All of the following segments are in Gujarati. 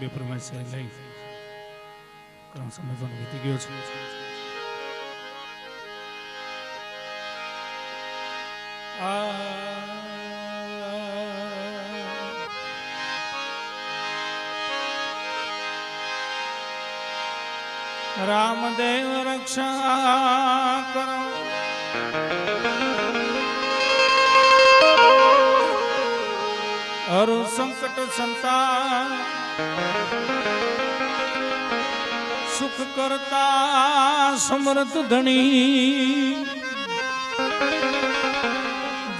બે છે લઈ કારણ સમય પણ વીતી ગયો છે. આ રામદેવ રક્ષા કરો. અરુ સંકટ સંતાન. સુખ કરતા સમર્થ ધણી.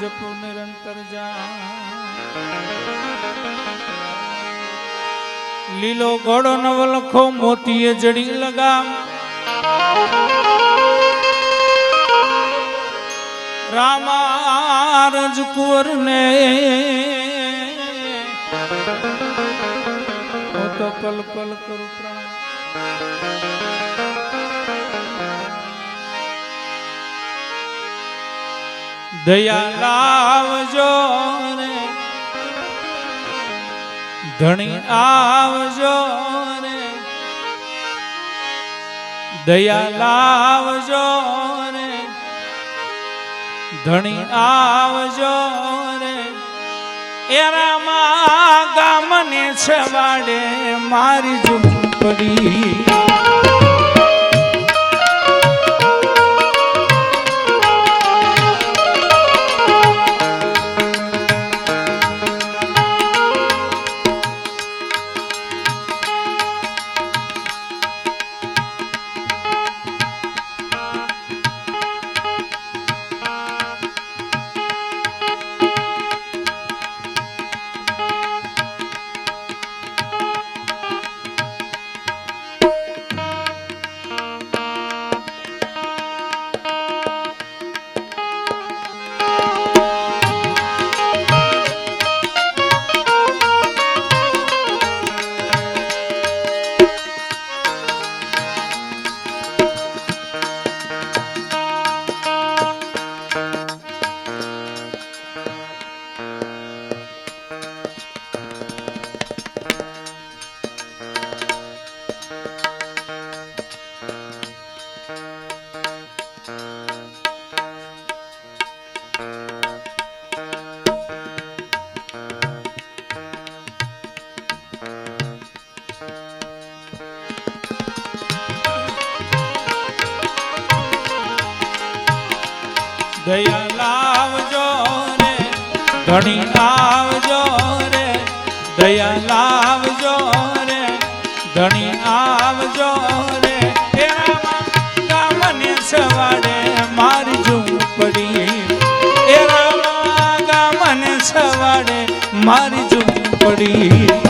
જપ નિરંતર જા લીલો ગોળો નવલખો મોતીએ જડી લગામ. રામારજ કુંવર ને તો પલ પલ કરું દયા લાવજો રે ધણી આવજો રે દયા લાવજો રે ધણી આવજો રે એરામાં ગામને છવાડે મારી ઝૂંપડી. દયા લાવજો રે, ધણી આવજો રે, દયા લાવજો રે, ધણી આવજો રે. એરામાં ગામને સવારે મારી ઝૂંપડી એરામાં ગામને સવારે મારી ઝૂંપડી.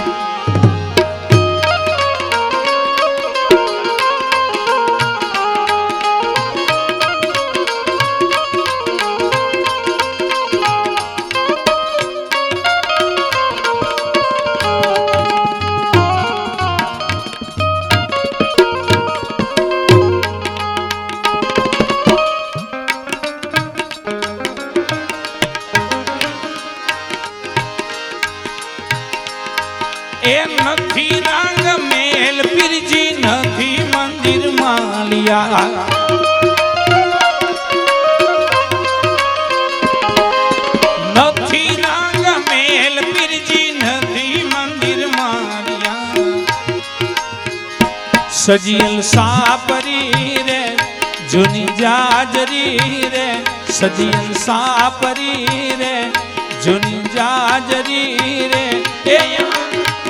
સજીલ સાપરી રે, જૂની જાજરી રે, સજીલ સાપરી રે, જૂની જાજરી રે. એ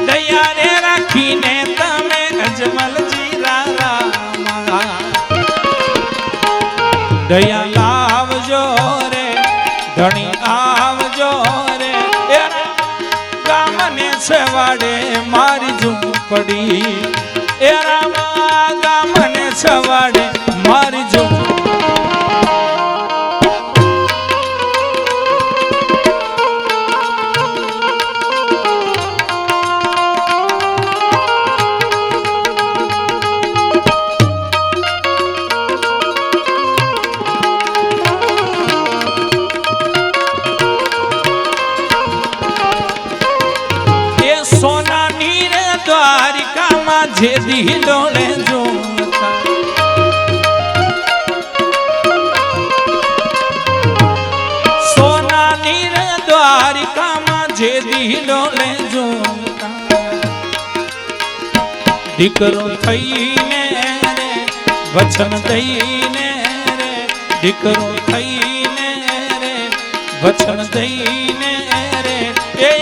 દયા રે રાખીને તમે અજમલજી રામા દયા લાવજો રે, ધણી આવજો રે. ગામને છવાડે મારી ઝૂંપડી. સવાડે મારી જો સોનાની રે દ્વારિકામાં જે દીધો ને દીકરો થઈને રે, વચન દઈને રે દીકરો થઈને રે, વચન દઈને રે. એ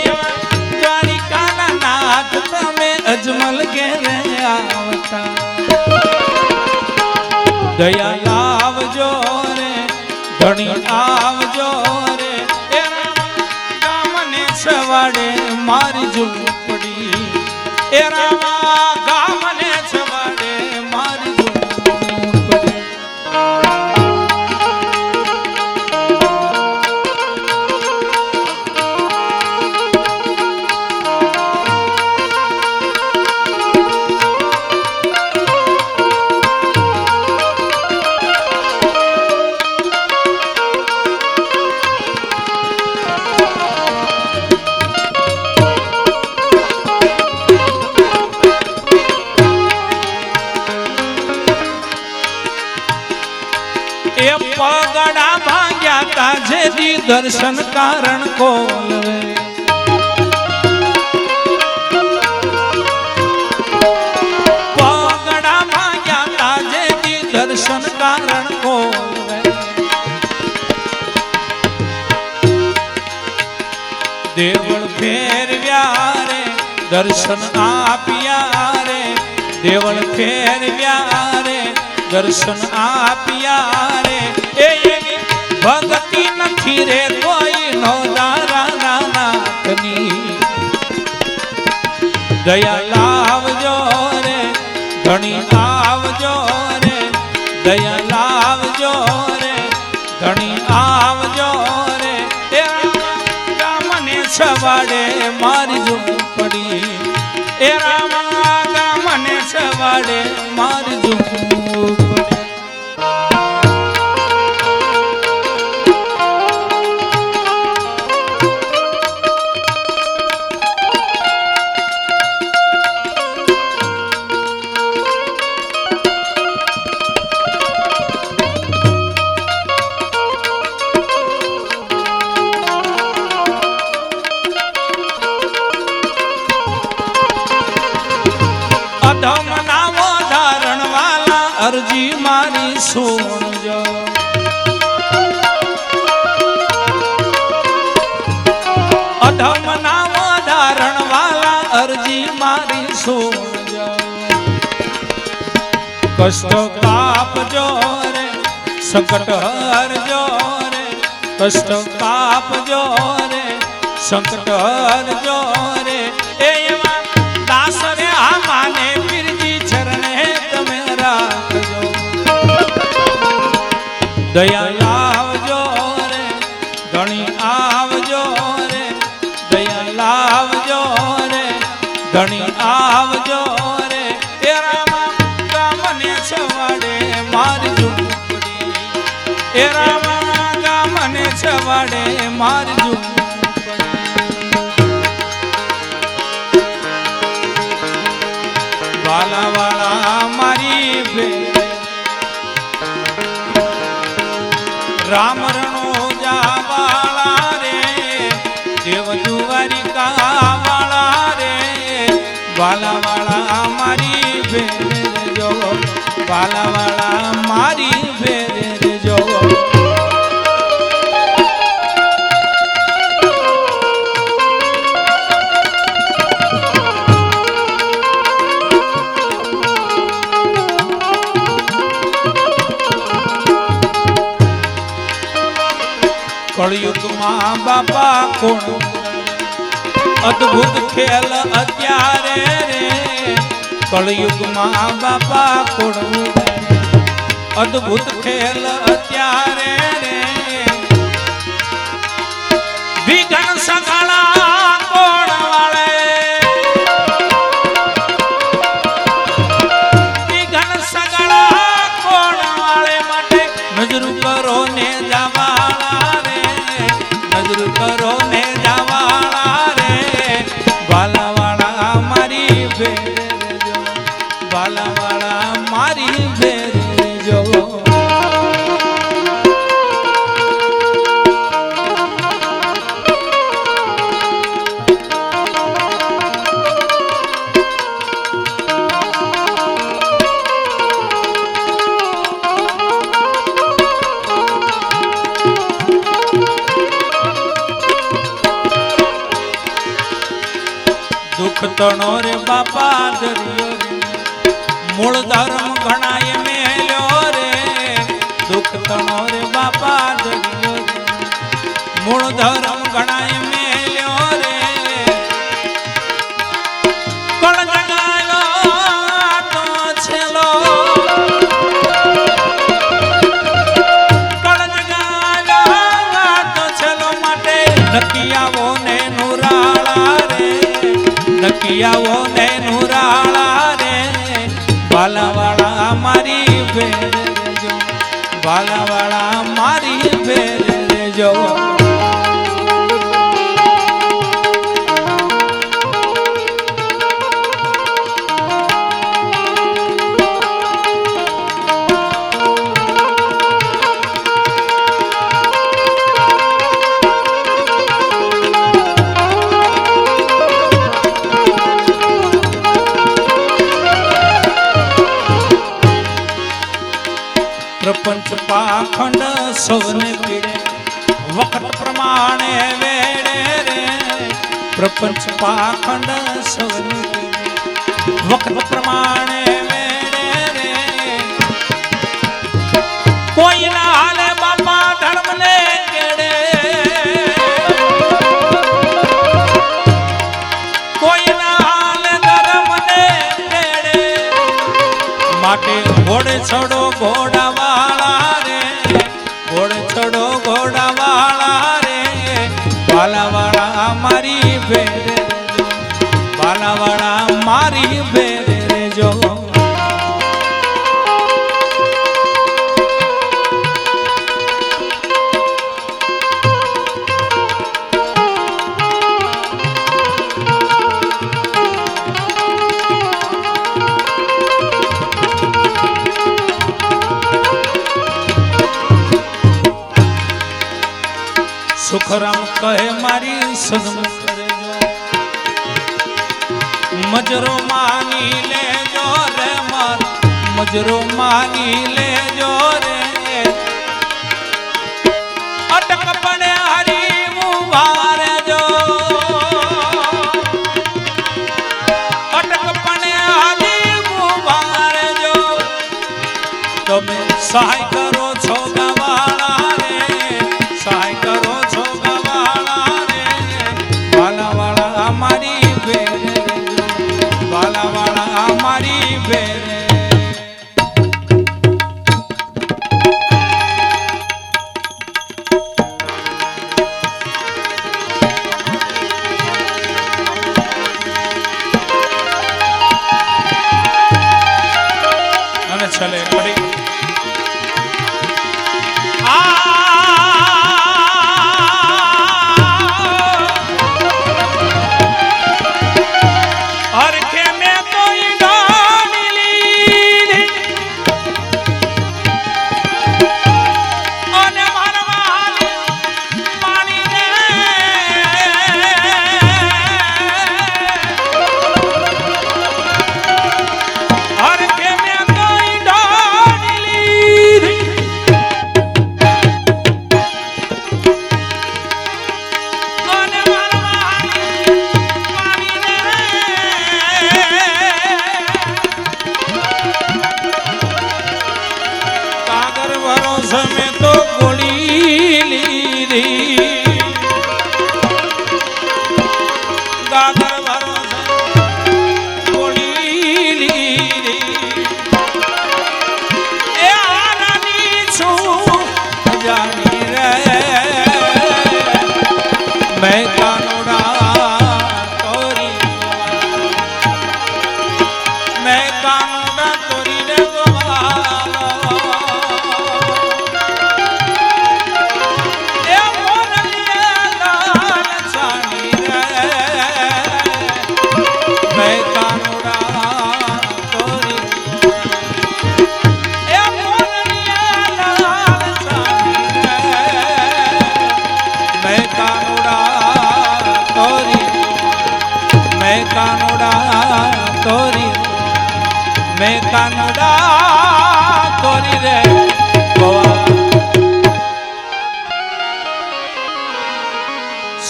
દ્વારિકાના નાથ તમે અજમલ ઘેરે આવતા. દયા લાવજો રે, ધણી આવજો પગડા ભાંગ્યા તા દર્શન કારણ કોલવે ભાંગ્યા તા દર્શન કારણ કોલવે દેવળ ફેરવ્યા રે, દર્શન આપ્યા રે. દેવળ ફેરવ્યા રે, દર્શન આપ્યા રે. એ ભક્તિ નથી રે કોઈ નો દારા નાથની દયા લાવજો રે ધણી આવજો રે દયા અધમ નામ ધારણ વાલા અરજી મારી શું કષ્ટ કાપજો રે, સંકટ હરજો રે. કષ્ટ કાપજો રે, સંકટ હરજો રે. એ એવા દાસ રે આ માને પીરજી ચરણે તમે રાખજો. દયા આવજો રે ઘણી આવજો કળિયુગમાં બાપા કોણ? અદ્ભુત ખેલ અત્યારે રે. કળિયુગમાં બાપા કોણ? અદ્ભુત ખેલ અત્યારે તણો રે બાપા દરિયો મૂળ ધર્મ ઘણાય મેલ્યો રે. દુઃખ તણો રે બાપા દરિયો મૂળ ધર્મ ઘણાય મેલ્યો રે. જગાયો તો છેલો પણ છેલો માટે? નક્કી આવો ને રે આવો ને નુરાળા રે. બાલાવાળા મારી ભેર જો બાલાવાળા પાખંડ સૌને પીડે. વખત પ્રમાણે વેડે રે. પ્રપંચ પાખંડ સૌને વખત પ્રમાણે વેડે રે. કોઈ ના હાલે બાપા ધર્મ ને કેડે. કોઈ ના હાલે ધર્મ ને કેડે. માટે ઘોડે છોડો ઘોડા સુખરામ કહે મારી સદમ કરજો મજરો માની લેજો રે માર. મજરો માની લેજો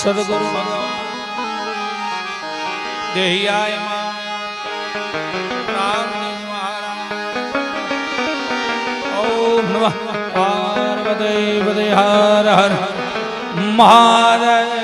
સદગુરુ ભગવાન દેહિયાય મહારાજ ઓમ નમઃ પાર્વતી હર હર મહાદેવ.